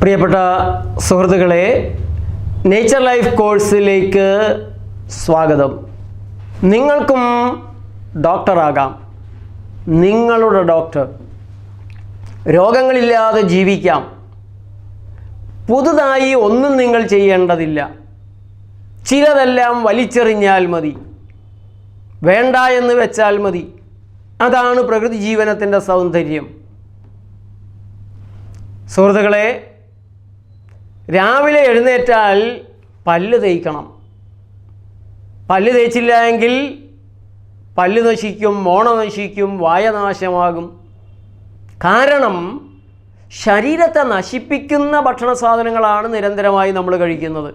പ്രിയപ്പെട്ട സുഹൃത്തുക്കളെ nature life കോഴ്സിലേക്ക് സ്വാഗതം. നിങ്ങൾക്കും ഡോക്ടറാകാം. നിങ്ങളുടെ ഡോക്ടർ. രോഗങ്ങളില്ലാതെ ജീവിക്കാം. പുതുതായി ഒന്നും നിങ്ങൾ ചെയ്യേണ്ടതില്ല. ചിലതെല്ലാം വലിച്ചെറിഞ്ഞാൽ മതി. വേണ്ട എന്ന് വെച്ചാൽ മതി. അതാണ് പ്രകൃതി ജീവനത്തിന്റെ സൗന്ദര്യം. സുഹൃത്തുക്കളെ രാവിലെ എഴുന്നേറ്റാൽ പല്ല് തേയ്ക്കണം. പല്ല് തേച്ചില്ല എങ്കിൽ പല്ല് നശിക്കും മോണ നശിക്കും വായനാശമാകും കാരണം ശരീരത്തെ നശിപ്പിക്കുന്ന ഭക്ഷണ സാധനങ്ങളാണ് നിരന്തരമായി നമ്മൾ കഴിക്കുന്നത്.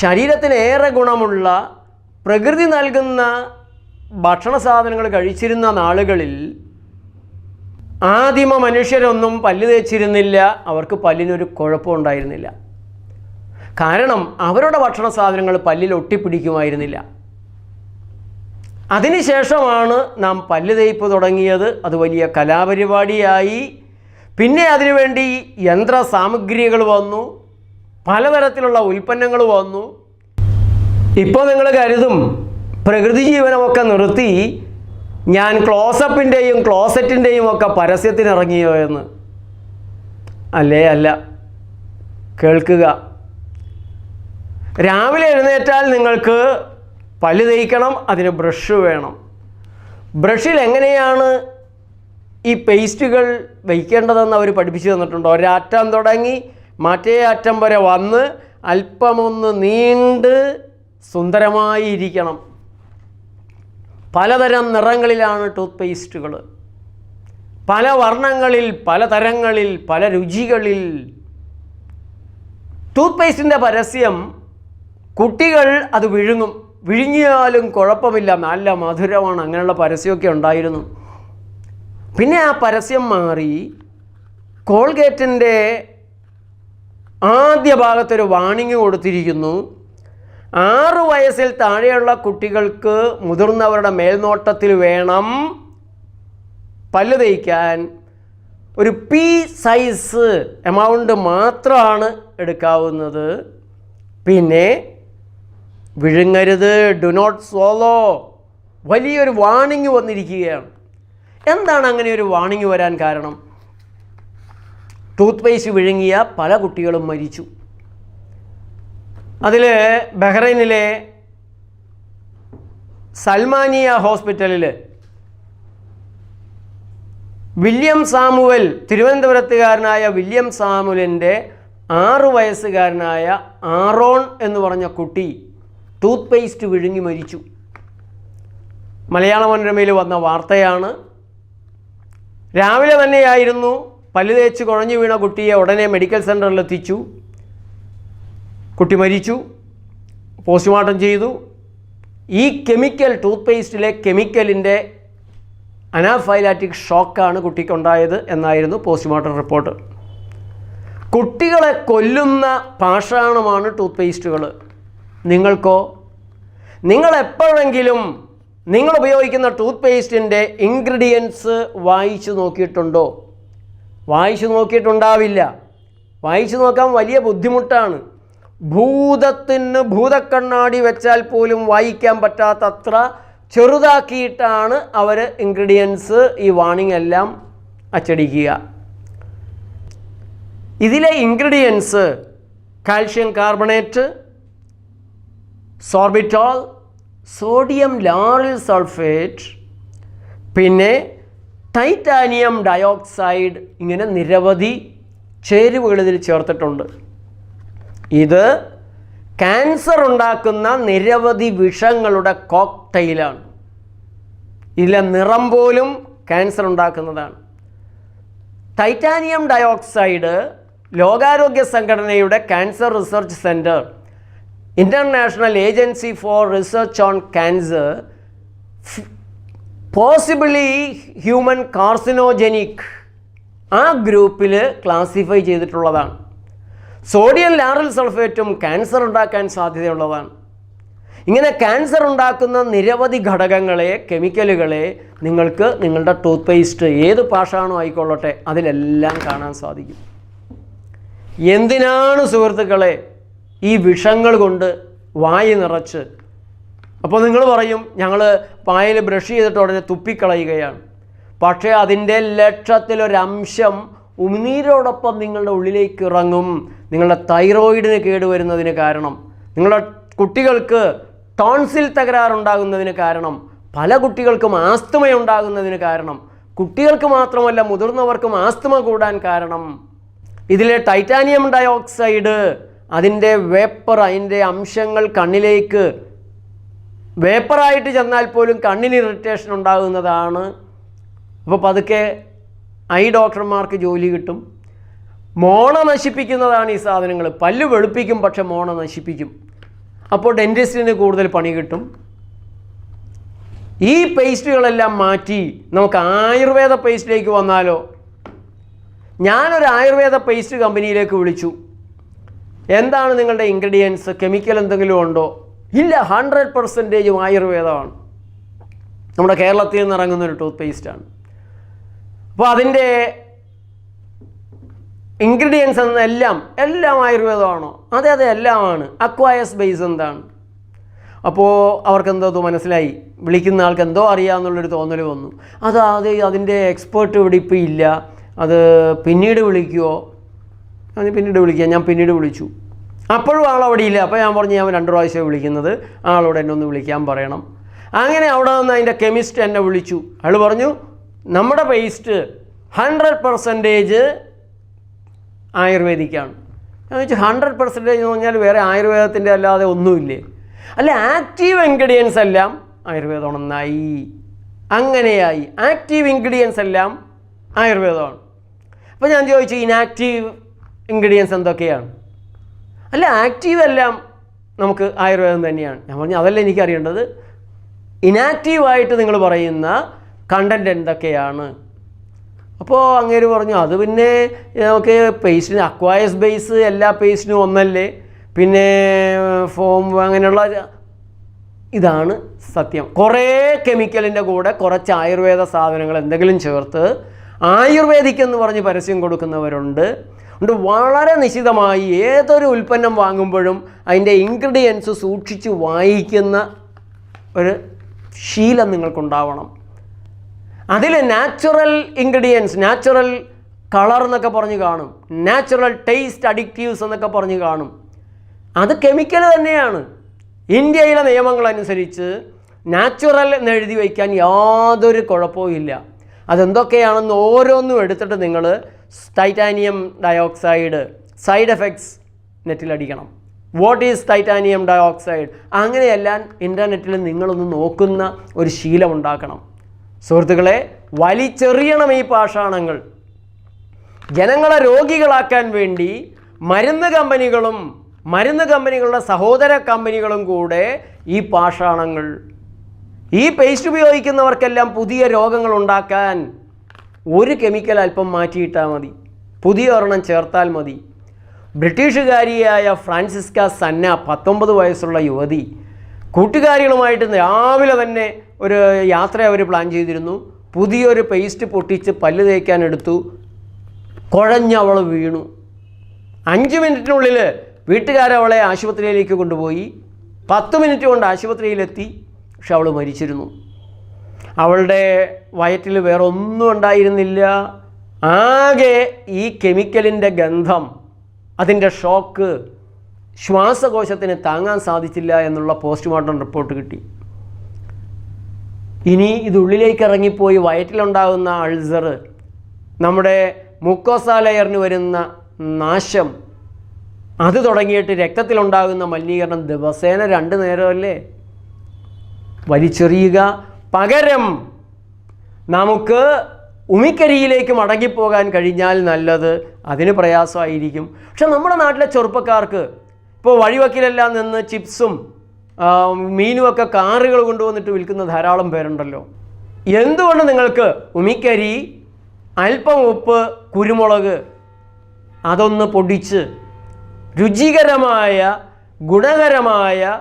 ശരീരത്തിന് ഏറെ ഗുണമുള്ള പ്രകൃതി നൽകുന്ന ഭക്ഷണ സാധനങ്ങൾ കഴിച്ചിരുന്ന നാളുകളിൽ ആദിമ മനുഷ്യരൊന്നും പല്ല് തേച്ചിരുന്നില്ല. അവർക്ക് പല്ലിനൊരു കുഴപ്പമുണ്ടായിരുന്നില്ല കാരണം അവരുടെ ഭക്ഷണ സാധനങ്ങൾ പല്ലിൽ ഒട്ടിപ്പിടിക്കുമായിരുന്നില്ല. അതിനുശേഷമാണ് നാം പല്ല് തേയ്പ്പ് തുടങ്ങിയത്. അത് വലിയ കലാപരിപാടിയായി. പിന്നെ അതിനുവേണ്ടി യന്ത്ര സാമഗ്രികൾ വന്നു. പലതരത്തിലുള്ള ഉൽപ്പന്നങ്ങൾ വന്നു. ഇപ്പോൾ നിങ്ങൾ കരുതും പ്രകൃതി ജീവനമൊക്കെ നിർത്തി ഞാൻ ക്ലോസപ്പിന്റെയും ക്ലോസറ്റിന്റെയും ഒക്കെ പരസ്യത്തിനിറങ്ങിയോ എന്ന്? അല്ലേ അല്ല. കേൾക്കുക. രാവിലെ എഴുന്നേറ്റാൽ നിങ്ങൾക്ക് പല്ല് തേയ്ക്കണം അതിന് ബ്രഷ് വേണം. ബ്രഷിൽ എങ്ങനെയാണ് ഈ പേസ്റ്റുകൾ വയ്ക്കേണ്ടതെന്ന് അവർ പഠിപ്പിച്ചു തന്നിട്ടുണ്ട്? ഒരറ്റം തുടങ്ങി മറ്റേ അറ്റം വരെ വന്ന് അല്പമൊന്ന് നീണ്ട് സുന്ദരമായി ഇരിക്കണം പലതരം നിറങ്ങളിലാണ് ടൂത്ത് പേസ്റ്റുകൾ പല വർണങ്ങളിൽ പല തരങ്ങളിൽ പല രുചികളിൽ. ടൂത്ത് പേസ്റ്റിന്റെ പരസ്യം കുട്ടികൾ അത് വിഴുങ്ങും. വിഴുങ്ങിയാലും കുഴപ്പമില്ല നല്ല മധുരമാണ് അങ്ങനെയുള്ള പരസ്യമൊക്കെ ഉണ്ടായിരുന്നു. പിന്നെ ആ പരസ്യം മാറി കോൾഗേറ്റിന്റെ ആദ്യ ഭാഗത്തൊരു വാണിംഗ് കൊടുത്തിരിക്കുന്നു. ആറ് വയസ്സിൽ താഴെയുള്ള കുട്ടികൾക്ക് മുതിർന്നവരുടെ മേൽനോട്ടത്തിൽ വേണം പല്ല് തേയ്ക്കാൻ ഒരു പി സൈസ് എമൗണ്ട് മാത്രമാണ് എടുക്കാവുന്നത്. പിന്നെ വിഴുങ്ങരുത് ഡു നോട്ട് സോളോ വലിയൊരു വാണിംഗ് വന്നിരിക്കുകയാണ്. എന്താണ് അങ്ങനെ ഒരു വാണിംഗ് വരാൻ കാരണം? ടൂത്ത് പേസ്റ്റ് വിഴുങ്ങിയ പല കുട്ടികളും മരിച്ചു. അതിൽ ബഹ്റൈനിലെ സൽമാനിയ ഹോസ്പിറ്റലിൽ വില്യം സാമുവൽ തിരുവനന്തപുരത്തുകാരനായ വില്യം സാമുവലിന്റെ ആറു വയസ്സുകാരനായ ആറോൺ എന്ന് പറഞ്ഞ കുട്ടി ടൂത്ത് പേസ്റ്റ് വിഴുങ്ങി മരിച്ചു. മലയാള മനോരമയിൽ വന്ന വാർത്തയാണ്. രാവിലെ തന്നെയായിരുന്നു പല്ല് തേച്ച് കുഴഞ്ഞു വീണ കുട്ടിയെ ഉടനെ മെഡിക്കൽ സെന്ററിൽ എത്തിച്ചു. കുട്ടി മരിച്ചു പോസ്റ്റ്മോർട്ടം ചെയ്തു. ഈ കെമിക്കൽ ടൂത്ത് പേസ്റ്റിലെ കെമിക്കലിന്റെ അനാഫൈലാറ്റിക് ഷോക്കാണ് കുട്ടിക്കുണ്ടായത് എന്നായിരുന്നു പോസ്റ്റ്മോർട്ടം റിപ്പോർട്ട്. കുട്ടികളെ കൊല്ലുന്ന പാഷാണമാണ് ടൂത്ത് പേസ്റ്റുകൾ നിങ്ങൾക്കോ? നിങ്ങൾ എപ്പോഴെങ്കിലും നിങ്ങൾ ഉപയോഗിക്കുന്ന ടൂത്ത് പേസ്റ്റിന്റെ ഇൻഗ്രീഡിയൻസ് വായിച്ചു നോക്കിയിട്ടുണ്ടോ? വായിച്ചു നോക്കിയിട്ടുണ്ടാവില്ല. വായിച്ചു നോക്കാൻ വലിയ ബുദ്ധിമുട്ടാണ്. ഭൂതത്തിന് ഭൂതക്കണ്ണാടി വെച്ചാൽ പോലും വായിക്കാൻ പറ്റാത്തത്ര ചെറുതാക്കിയിട്ടാണ് അവർ ഇൻഗ്രീഡിയൻസ് ഈ വാണിംഗ് എല്ലാം അച്ചടിക്കുക. ഇതിലെ ingredients calcium carbonate sorbitol sodium lauryl sulphate പിന്നെ ടൈറ്റാനിയം ഡയോക്സൈഡ് ഇങ്ങനെ നിരവധി ചേരുവകൾ ഇതിൽ ചേർത്തിട്ടുണ്ട്. ഇത് ക്യാൻസർ ഉണ്ടാക്കുന്ന നിരവധി വിഷങ്ങളുടെ കോക്ടെയിലാണ് ഇതിലെ നിറം പോലും ക്യാൻസർ ഉണ്ടാക്കുന്നതാണ്. ടൈറ്റാനിയം ഡയോക്സൈഡ് ലോകാരോഗ്യ സംഘടനയുടെ cancer research centre international agency for research on cancer possibly human carcinogenic ആ ഗ്രൂപ്പിൽ ക്ലാസിഫൈ ചെയ്തിട്ടുള്ളതാണ്. സോഡിയം ലാറൽ സൾഫേറ്റും ക്യാൻസർ ഉണ്ടാക്കാൻ സാധ്യതയുള്ളതാണ്. ഇങ്ങനെ ക്യാൻസർ ഉണ്ടാക്കുന്ന നിരവധി ഘടകങ്ങളെ കെമിക്കലുകളെ നിങ്ങൾക്ക് നിങ്ങളുടെ ടൂത്ത് പേസ്റ്റ് ഏത് പാഷാണോ ആയിക്കൊള്ളട്ടെ അതിലെല്ലാം കാണാൻ സാധിക്കും. എന്തിനാണ് സുഹൃത്തുക്കളെ ഈ വിഷങ്ങൾ കൊണ്ട് വായി നിറച്ച്? അപ്പോൾ നിങ്ങൾ പറയും ഞങ്ങൾ പായൽ ബ്രഷ് ചെയ്തിട്ട് ഉടനെ തുപ്പിക്കളയുകയാണ്. പക്ഷേ അതിന്റെ ലക്ഷത്തിലൊരംശം ഉമിനീരോടൊപ്പം നിങ്ങളുടെ ഉള്ളിലേക്ക് ഇറങ്ങും. നിങ്ങളുടെ തൈറോയിഡിന് കേടുവരുന്നതിന് കാരണം നിങ്ങളുടെ കുട്ടികൾക്ക് ടോൺസിൽ തകരാറുണ്ടാകുന്നതിന് കാരണം പല കുട്ടികൾക്കും ആസ്തമ ഉണ്ടാകുന്നതിന് കാരണം കുട്ടികൾക്ക് മാത്രമല്ല മുതിർന്നവർക്കും ആസ്തമ കൂടാൻ കാരണം. ഇതിലെ ടൈറ്റാനിയം ഡയോക്സൈഡ് അതിന്റെ വേപ്പർ അതിന്റെ അംശങ്ങൾ കണ്ണിലേക്ക് വേപ്പറായിട്ട് ചെന്നാൽ പോലും കണ്ണിന് ഇറിറ്റേഷൻ ഉണ്ടാകുന്നതാണ്. അപ്പോൾ പതുക്കെ ഐ ഡോക്ടർമാർക്ക് ജോലി കിട്ടും. മോണ നശിപ്പിക്കുന്നതാണ് ഈ സാധനങ്ങൾ. പല്ല് വെളുപ്പിക്കും പക്ഷെ മോണ നശിപ്പിക്കും. അപ്പോൾ ഡെന്റിസ്റ്റിന് കൂടുതൽ പണി കിട്ടും. ഈ പേസ്റ്റുകളെല്ലാം മാറ്റി നമുക്ക് ആയുർവേദ പേസ്റ്റിലേക്ക് വന്നാലോ? ഞാനൊരു ആയുർവേദ പേസ്റ്റ് കമ്പനിയിലേക്ക് വിളിച്ചു. എന്താണ് നിങ്ങളുടെ ഇൻഗ്രീഡിയൻസ് കെമിക്കൽ എന്തെങ്കിലും ഉണ്ടോ? ഇല്ല ഹൺഡ്രഡ് പെർസെന്റേജും ആയുർവേദമാണ്. നമ്മുടെ കേരളത്തിൽ നിന്ന് ഇറങ്ങുന്ന ഒരു ടൂത്ത് പേസ്റ്റാണ് അപ്പോൾ അതിന്റെ ഇൻഗ്രീഡിയൻസ് എന്നെല്ലാം എല്ലാം ആയുർവേദമാണോ? അതെ അതെ എല്ലാമാണ്. അക്വയസ് ബേസ് എന്താണ്? അപ്പോൾ അവർക്ക് എന്തോ മനസ്സിലായി. വിളിക്കുന്ന ആൾക്ക് എന്തോ അറിയാമെന്നുള്ളൊരു തോന്നൽ വന്നു. അത് അത് അതിന്റെ എക്സ്പേർട്ട് ഇവിടെ ഇപ്പോൾ ഇല്ല. അത് പിന്നീട് വിളിക്കുമോ അത് പിന്നീട് വിളിക്കുക ഞാൻ പിന്നീട് വിളിച്ചു. അപ്പോഴും ആൾ അവിടെ ഇല്ല. അപ്പോൾ ഞാൻ പറഞ്ഞു ഞാൻ രണ്ട് പ്രാവശ്യം വിളിക്കുന്നത്. ആളോട് എന്നെ ഒന്ന് വിളിക്കാൻ പറയണം. അങ്ങനെ അവിടെ നിന്ന് അതിന്റെ കെമിസ്റ്റ് എന്നെ വിളിച്ചു. അയാൾ പറഞ്ഞു നമ്മുടെ പേസ്റ്റ് ഹൺഡ്രഡ് പെർസെന്റേജ് ആയുർവേദിക്കാണ്. ഞാൻ വെച്ചാൽ ഹൺഡ്രഡ് പെർസെന്റേജ് എന്ന് പറഞ്ഞാൽ വേറെ ആയുർവേദത്തിന്റെ അല്ലാതെ ഒന്നുമില്ലേ? അല്ല ആക്റ്റീവ് ഇൻഗ്രീഡിയൻസ് എല്ലാം ആയുർവേദമാണ്. നന്നായി അങ്ങനെയായി. ആക്റ്റീവ് ഇൻഗ്രീഡിയൻസ് എല്ലാം ആയുർവേദമാണ്. അപ്പോൾ ഞാൻ ചോദിച്ചു ഇനാക്റ്റീവ് ഇൻഗ്രീഡിയൻസ് എന്തൊക്കെയാണ്? അല്ല ആക്റ്റീവ് എല്ലാം നമുക്ക് ആയുർവേദം തന്നെയാണ്. ഞാൻ പറഞ്ഞു അതല്ല എനിക്കറിയേണ്ടത്? ഇനാക്റ്റീവായിട്ട് നിങ്ങൾ പറയുന്ന കണ്ടന്റ് എന്തൊക്കെയാണ്? അപ്പോൾ അങ്ങേര് പറഞ്ഞു അത് പിന്നെ നമുക്ക് പേസ്റ്റിന് അക്വയസ് ബേസ് എല്ലാ പേസ്റ്റിനും ഒന്നല്ലേ? പിന്നെ ഫോം അങ്ങനെയുള്ള ഇതാണ് സത്യം. കുറേ കെമിക്കലിന്റെ കൂടെ കുറച്ച് ആയുർവേദ സാധനങ്ങൾ എന്തെങ്കിലും ചേർത്ത് ആയുർവേദിക് എന്ന് പറഞ്ഞ് പരസ്യം കൊടുക്കുന്നവരുണ്ട്. ഉണ്ട് വളരെ നിശിതമായി ഏതൊരു ഉൽപ്പന്നം വാങ്ങുമ്പോഴും അതിന്റെ ഇൻഗ്രീഡിയൻസ് സൂക്ഷിച്ച് വായിക്കുന്ന ഒരു ശീലം നിങ്ങൾക്കുണ്ടാവണം. അതിൽ നാച്ചുറൽ ഇൻഗ്രീഡിയൻസ് നാച്ചുറൽ കളർ എന്നൊക്കെ പറഞ്ഞ് കാണും. നാച്ചുറൽ ടേസ്റ്റ് അഡിക്റ്റീവ്സ് എന്നൊക്കെ പറഞ്ഞ് കാണും. അത് കെമിക്കൽ തന്നെയാണ്. ഇന്ത്യയിലെ നിയമങ്ങളനുസരിച്ച് നാച്ചുറൽ എന്ന് എഴുതി വയ്ക്കാൻ യാതൊരു കുഴപ്പവും ഇല്ല. അതെന്തൊക്കെയാണെന്ന് ഓരോന്നും എടുത്തിട്ട് നിങ്ങൾ ടൈറ്റാനിയം ഡയോക്സൈഡ് സൈഡ് എഫക്ട്സ് നെറ്റിലടിക്കണം വാട്ട് ഈസ് ടൈറ്റാനിയം ഡയോക്സൈഡ് അങ്ങനെയെല്ലാം ഇന്റർനെറ്റിൽ നിങ്ങളൊന്ന് നോക്കുന്ന ഒരു ശീലം ഉണ്ടാക്കണം. സുഹൃത്തുക്കളെ വലിച്ചെറിയണം ഈ പാഷാണങ്ങൾ. ജനങ്ങളെ രോഗികളാക്കാൻ വേണ്ടി മരുന്ന് കമ്പനികളും മരുന്ന് കമ്പനികളുടെ സഹോദര കമ്പനികളും കൂടെ ഈ പാഷാണങ്ങൾ ഈ പേസ്റ്റ് ഉപയോഗിക്കുന്നവർക്കെല്ലാം പുതിയ രോഗങ്ങൾ ഉണ്ടാക്കാൻ ഒരു കെമിക്കൽ അല്പം മാറ്റിയിട്ടാൽ മതി. പുതിയ ഒരെണ്ണം ചേർത്താൽ മതി. ബ്രിട്ടീഷുകാരിയായ ഫ്രാൻസിസ്ക സന്ന പത്തൊമ്പത് വയസ്സുള്ള യുവതി കൂട്ടുകാരികളുമായിട്ട് രാവിലെ തന്നെ ഒരു യാത്ര അവർ പ്ലാൻ ചെയ്തിരുന്നു. പുതിയൊരു പേസ്റ്റ് പൊട്ടിച്ച് പല്ല് തേക്കാൻ എടുത്തു. കുഴഞ്ഞ് അവൾ വീണു. അഞ്ച് മിനിറ്റിനുള്ളിൽ വീട്ടുകാരവളെ ആശുപത്രിയിലേക്ക് കൊണ്ടുപോയി. പത്ത് മിനിറ്റ് കൊണ്ട് ആശുപത്രിയിലെത്തി. പക്ഷെ അവൾ മരിച്ചിരുന്നു. അവളുടെ വയറ്റിൽ വേറെ ഒന്നും ഉണ്ടായിരുന്നില്ല. ആകെ ഈ കെമിക്കലിന്റെ ഗന്ധം അതിന്റെ ഷോക്ക് ശ്വാസകോശത്തിന് താങ്ങാൻ സാധിച്ചില്ല എന്നുള്ള പോസ്റ്റ്മോർട്ടം റിപ്പോർട്ട് കിട്ടി. ഇനി ഇത് ഉള്ളിലേക്ക് ഇറങ്ങിപ്പോയി വയറ്റിലുണ്ടാകുന്ന അൾസർ നമ്മുടെ മുക്കോസ ലെയറിന് വരുന്ന നാശം അത് തുടങ്ങിയിട്ട് രക്തത്തിലുണ്ടാകുന്ന മലിനീകരണം ദിവസേന രണ്ട് നേരമല്ലേ? വലിച്ചെറിയുക. പകരം നമുക്ക് ഉമിക്കരിയിലേക്ക് മടങ്ങിപ്പോകാൻ കഴിഞ്ഞാൽ നല്ലത് അതിന് പ്രയാസമായിരിക്കും. പക്ഷെ നമ്മുടെ നാട്ടിലെ ചെറുപ്പക്കാർക്ക് ഇപ്പോൾ വഴിവക്കിലെല്ലാം നിന്ന് ചിപ്സും മീനുമൊക്കെ കാറുകൾ കൊണ്ടുവന്നിട്ട് വിൽക്കുന്ന ധാരാളം പേരുണ്ടല്ലോ. എന്തുകൊണ്ട് നിങ്ങൾക്ക് ഉമിക്കരി അല്പം ഉപ്പ് കുരുമുളക് അതൊന്ന് പൊടിച്ച് രുചികരമായ ഗുണകരമായ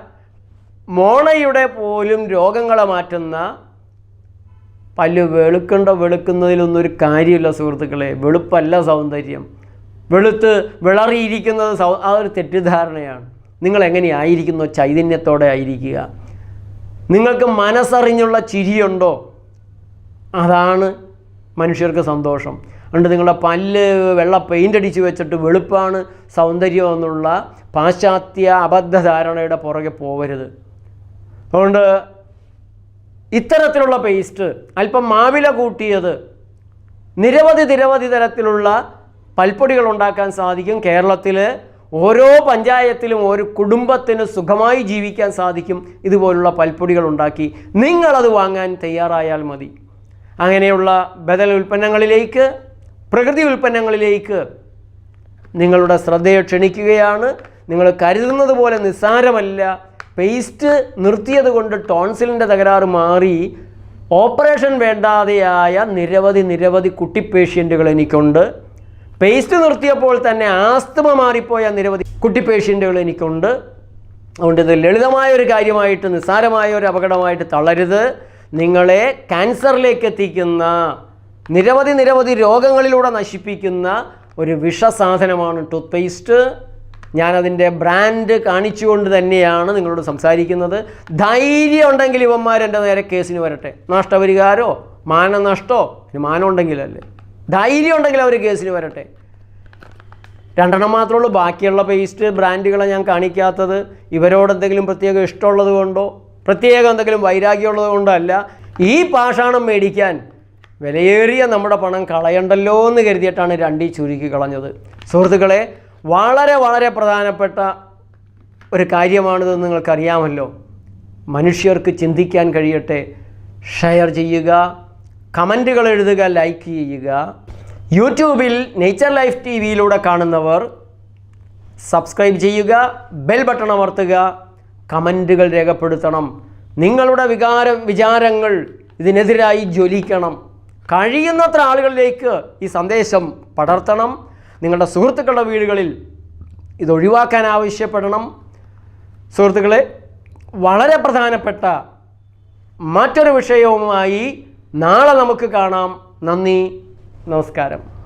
മോണയുടെ പോലും രോഗങ്ങളെ മാറ്റുന്ന പല്ല് വെളുക്കണ്ട വെളുക്കുന്നതിലൊന്നും ഒരു കാര്യമില്ല സുഹൃത്തുക്കളെ. വെളുപ്പല്ല സൗന്ദര്യം. വെളുത്ത് വിളറിയിരിക്കുന്നത് സൗ ആ ഒരു തെറ്റിദ്ധാരണയാണ്. നിങ്ങൾ എങ്ങനെയായിരിക്കുന്നോ ചൈതന്യത്തോടെ ആയിരിക്കുക? നിങ്ങൾക്ക് മനസ്സറിഞ്ഞുള്ള ചിരിയുണ്ടോ? അതാണ് മനുഷ്യർക്ക് സന്തോഷം. അതുകൊണ്ട് നിങ്ങളുടെ പല്ല് വെള്ള പെയിന്റ് അടിച്ച് വെച്ചിട്ട് വെളുപ്പാണ് സൗന്ദര്യം എന്നുള്ള പാശ്ചാത്യ അബദ്ധധാരണയുടെ പുറകെ പോകരുത് അതുകൊണ്ട് ഇത്തരത്തിലുള്ള പേസ്റ്റ് അല്പം മാവില കൂട്ടിയത് നിരവധി നിരവധി തരത്തിലുള്ള പൽപ്പൊടികൾ ഉണ്ടാക്കാൻ സാധിക്കും കേരളത്തിൽ ഓരോ പഞ്ചായത്തിലും ഒരു കുടുംബത്തിന് സുഖമായി ജീവിക്കാൻ സാധിക്കും ഇതുപോലുള്ള പൽപ്പൊടികൾ ഉണ്ടാക്കി നിങ്ങളത് വാങ്ങാൻ തയ്യാറായാൽ മതി. അങ്ങനെയുള്ള ബദൽ ഉൽപ്പന്നങ്ങളിലേക്ക് പ്രകൃതി ഉൽപ്പന്നങ്ങളിലേക്ക് നിങ്ങളുടെ ശ്രദ്ധയെ ക്ഷണിക്കുകയാണ്. നിങ്ങൾ കരുതുന്നത് പോലെ നിസ്സാരമല്ല. പേസ്റ്റ് നിർത്തിയത് കൊണ്ട് ടോൺസിലിന്റെ തകരാറ് മാറി. ഓപ്പറേഷൻ വേണ്ടാതെയായ നിരവധി നിരവധി കുട്ടി പേഷ്യന്റുകൾ എനിക്കുണ്ട്. പേസ്റ്റ് നിർത്തിയപ്പോൾ തന്നെ ആസ്തമ മാറിപ്പോയ നിരവധി കുട്ടി പേഷ്യന്റുകൾ എനിക്കുണ്ട്. അതുകൊണ്ട് ഇത് ലളിതമായ ഒരു കാര്യമായിട്ട് നിസ്സാരമായ ഒരു അപകടമായിട്ട് തളരുത് നിങ്ങളെ ക്യാൻസറിലേക്ക് എത്തിക്കുന്ന നിരവധി നിരവധി രോഗങ്ങളിലൂടെ നശിപ്പിക്കുന്ന ഒരു വിഷസാധനമാണ് ടൂത്ത് പേസ്റ്റ് ഞാനതിന്റെ ബ്രാൻഡ് കാണിച്ചുകൊണ്ട് തന്നെയാണ് നിങ്ങളോട് സംസാരിക്കുന്നത്. ധൈര്യം ഉണ്ടെങ്കിൽ ഇവന്മാർ എന്റെ നേരെ കേസിന് വരട്ടെ. നഷ്ടപരിഹാരമോ? മാനനഷ്ടോ ഇനി മാനം ഉണ്ടെങ്കിലല്ലേ? ധൈര്യം ഉണ്ടെങ്കിൽ അവർ കേസിന് വരട്ടെ. രണ്ടെണ്ണം മാത്രമേ ഉള്ളൂ. ബാക്കിയുള്ള പേസ്റ്റ് ബ്രാൻഡുകളെ ഞാൻ കാണിക്കാത്തത് ഇവരോട് എന്തെങ്കിലും പ്രത്യേക ഇഷ്ടമുള്ളത് കൊണ്ടോ പ്രത്യേകം എന്തെങ്കിലും വൈരാഗ്യമുള്ളത് കൊണ്ടോ അല്ല. ഈ പാഷാണം മേടിക്കാൻ വിലയേറിയ നമ്മുടെ പണം കളയണ്ടല്ലോ എന്ന് കരുതിയിട്ടാണ് രണ്ടീ ചുരുക്കി കളഞ്ഞത്. സുഹൃത്തുക്കളെ വളരെ വളരെ പ്രധാനപ്പെട്ട ഒരു കാര്യമാണിതെന്ന് നിങ്ങൾക്കറിയാമല്ലോ. മനുഷ്യർക്ക് ചിന്തിക്കാൻ കഴിയട്ടെ. ഷെയർ ചെയ്യുക കമന്റുകൾ എഴുതുക ലൈക്ക് ചെയ്യുക. യൂട്യൂബിൽ നേച്ചർ ലൈഫ് ടി വിയിലൂടെ കാണുന്നവർ സബ്സ്ക്രൈബ് ചെയ്യുക ബെൽ ബട്ടൺ അമർത്തുക കമന്റുകൾ രേഖപ്പെടുത്തണം. നിങ്ങളുടെ വികാരം വിചാരങ്ങൾ ഇതിനെതിരായി ജ്വലിക്കണം. കഴിയുന്നത്ര ആളുകളിലേക്ക് ഈ സന്ദേശം പടർത്തണം. നിങ്ങളുടെ സുഹൃത്തുക്കളുടെ വീടുകളിൽ ഇത് ഒഴിവാക്കാൻ ആവശ്യപ്പെടണം. സുഹൃത്തുക്കളെ വളരെ പ്രധാനപ്പെട്ട മറ്റൊരു വിഷയവുമായി നാളെ നമുക്ക് കാണാം. നന്ദി. നമസ്കാരം.